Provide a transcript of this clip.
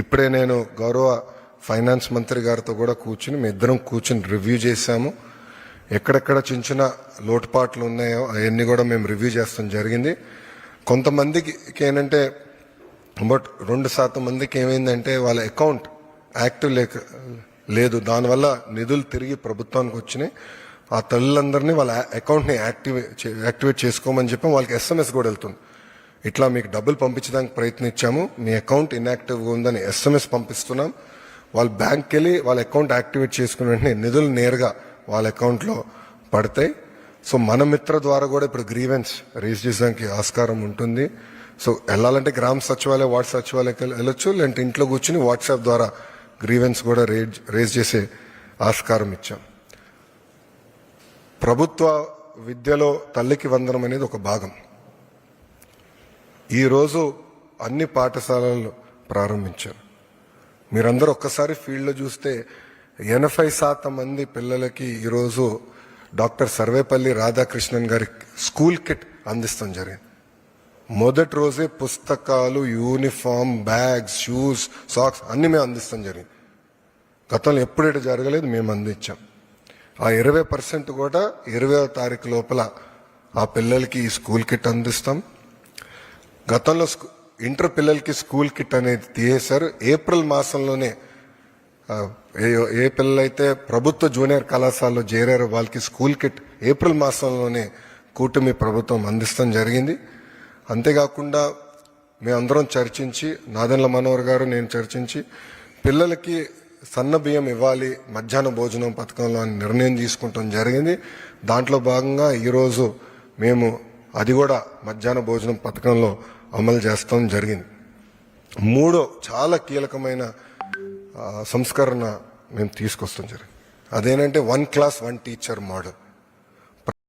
ఇప్పుడే నేను గౌరవ ఫైనాన్స్ మంత్రి గారితో కూడా కూర్చుని మీ ఇద్దరం కూర్చుని రివ్యూ చేశాము. ఎక్కడెక్కడ చిన్న చిన్న లోటుపాట్లు ఉన్నాయో అవన్నీ కూడా మేము రివ్యూ చేస్తాం జరిగింది. కొంతమందికి ఏంటంటే బట్ రెండు శాతం మందికి ఏమైందంటే వాళ్ళ అకౌంట్ యాక్టివ్ లేక లేదు. దానివల్ల నిధులు తిరిగి ప్రభుత్వానికి వచ్చినాయి. ఆ తల్లులందరినీ వాళ్ళ అకౌంట్ని యాక్టివేట్ యాక్టివేట్ చేసుకోమని చెప్పి వాళ్ళకి ఎస్ఎంఎస్ కూడా వెళ్తుంది ఇట్లా మీకు డబ్బులు పంపించడానికి ప్రయత్నించాము. మీ అకౌంట్ ఇన్యాక్టివ్గా ఉందని ఎస్ఎంఎస్ పంపిస్తున్నాం. వాళ్ళ బ్యాంక్కి వెళ్ళి వాళ్ళ అకౌంట్ యాక్టివేట్ చేసుకున్న వెంటనే నిధులు నేరుగా వాళ్ళ అకౌంట్లో పడతాయి. సో మన మిత్ర ద్వారా కూడా ఇప్పుడు గ్రీవెన్స్ రేజ్ చేయడానికి ఆస్కారం ఉంటుంది. సో వెళ్ళాలంటే గ్రామ సచివాలయం వార్డ్ సచివాలయకి వెళ్ళొచ్చు. లేదంటే ఇంట్లో కూర్చుని వాట్సాప్ ద్వారా గ్రీవెన్స్ కూడా రేజ్ రేజ్ చేసే ఆస్కారం ఇచ్చాం. ప్రభుత్వ విద్యలో తల్లికి వందనం అనేది ఒక భాగం. ఈరోజు అన్ని పాఠశాలలు ప్రారంభించారు. మీరందరూ ఒక్కసారి ఫీల్డ్లో చూస్తే ఎనభై శాతం మంది పిల్లలకి ఈరోజు డాక్టర్ సర్వేపల్లి రాధాకృష్ణన్ గారి స్కూల్ కిట్ అందిస్తాం జరిగింది. మొదటి రోజే పుస్తకాలు యూనిఫామ్ బ్యాగ్స్ షూస్ సాక్స్ అన్నీ మేము అందిస్తాం జరిగింది. గతంలో ఎప్పుడైతే జరగలేదు మేము అందించాం. ఆ ఇరవై పర్సెంట్ కూడా ఇరవై తారీఖు లోపల ఆ పిల్లలకి ఈ స్కూల్ కిట్ అందిస్తాం. గతంలో స్కూ- ఇంటర్ పిల్లలకి స్కూల్ కిట్ అనేది తీసేశారు. ఏప్రిల్ మాసంలోనే ఏ ఏ పిల్లలైతే ప్రభుత్వ జూనియర్ కళాశాలలో చేరారో వాళ్ళకి స్కూల్ కిట్ ఏప్రిల్ మాసంలోనే కూటమి ప్రభుత్వం అందిస్తాం జరిగింది. అంతేకాకుండా మేమందరం చర్చించి నాదెండ్ల మనోహర్ గారు నేను చర్చించి పిల్లలకి సన్న బియ్యం ఇవ్వాలి మధ్యాహ్న భోజనం పథకంలో అని నిర్ణయం తీసుకుంటాం జరిగింది. దాంట్లో భాగంగా ఈరోజు మేము అది కూడా మధ్యాహ్న భోజనం పథకంలో అమలు చేస్తాం జరిగింది. మూడో చాలా కీలకమైన సంస్కరణ మేము తీసుకొస్తాం జరిగింది. అదేనంటే one class one teacher model.